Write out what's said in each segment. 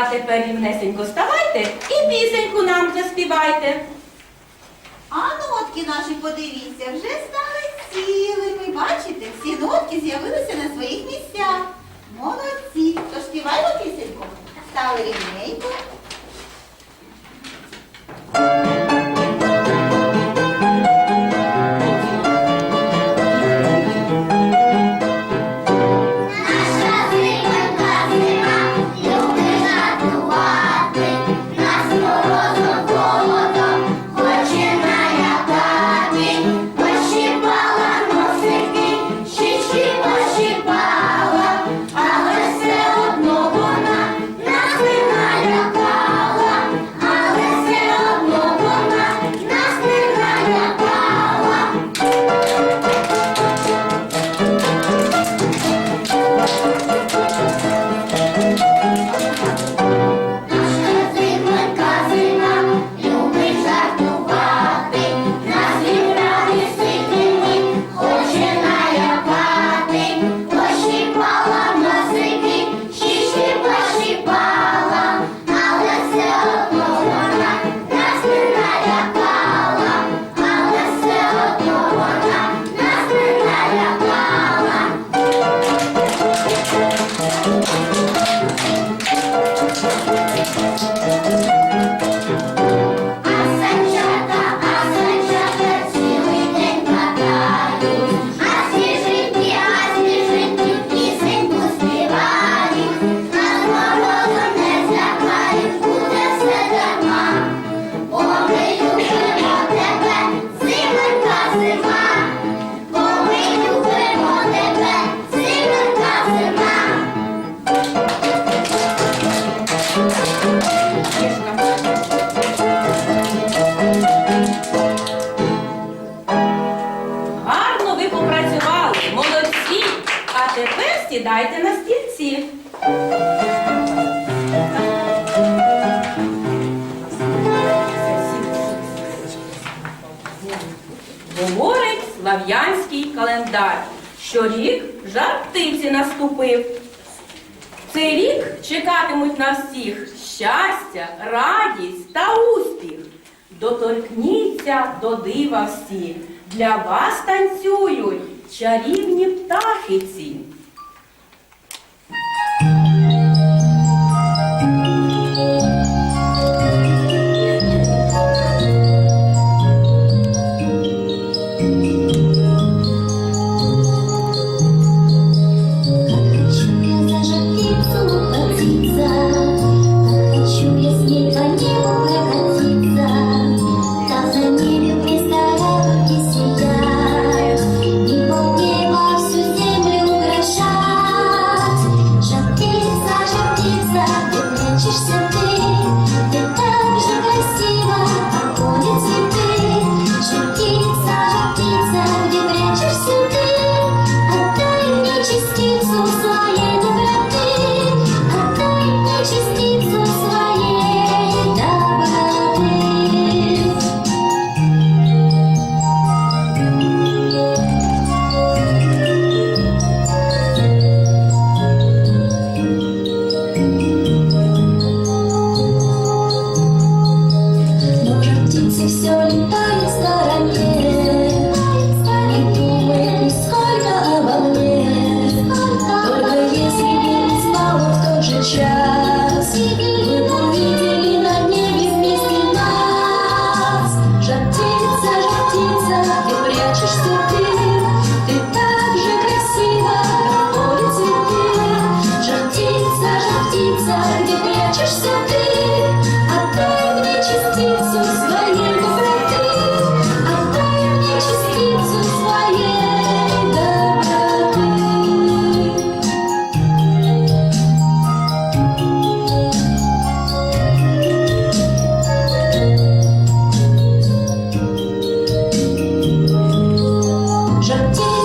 А тепер рівнесенько ставайте і пісеньку нам заспівайте. А нотки наші, подивіться, вже стали цілими. Бачите, всі нотки з'явилися на своїх місцях. Молодці. То співаємо пісню. Щорік жар птиці наступив. Цей рік чекатимуть на всіх щастя, радість та успіх. Доторкніться до дива всі, для вас танцюють чарівні птахи ці. 转机。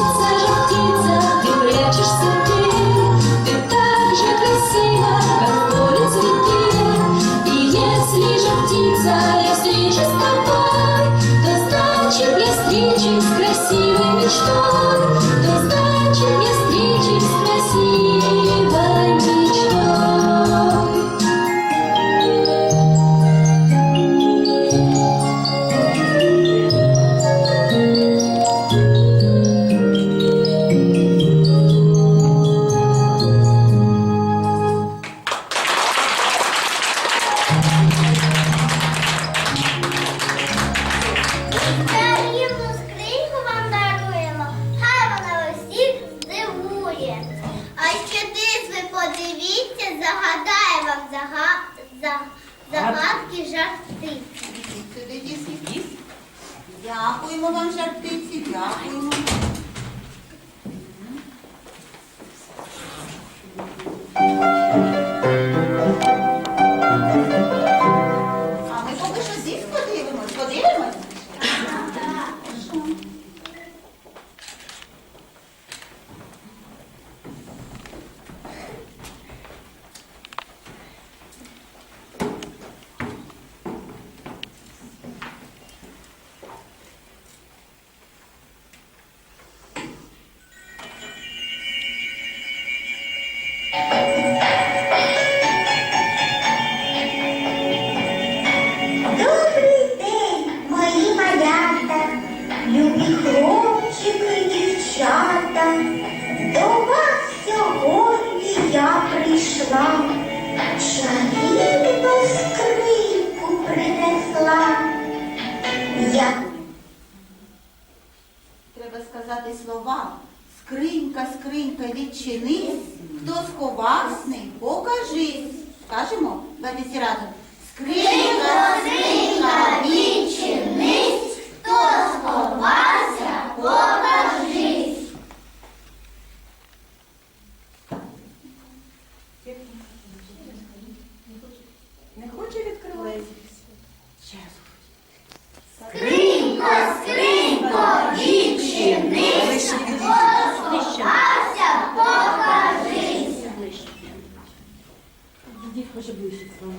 прийшла, принесла. Треба сказати слова. Скринька, скринька, відчинись, хто сховався, покажись. Скажемо, давайте всі разом. Скринька, скринька, відчинись. Не хоче відкривати? Скринько, скринько, дівчини, Розкопався, покажись. Дід хоче ближче з вами.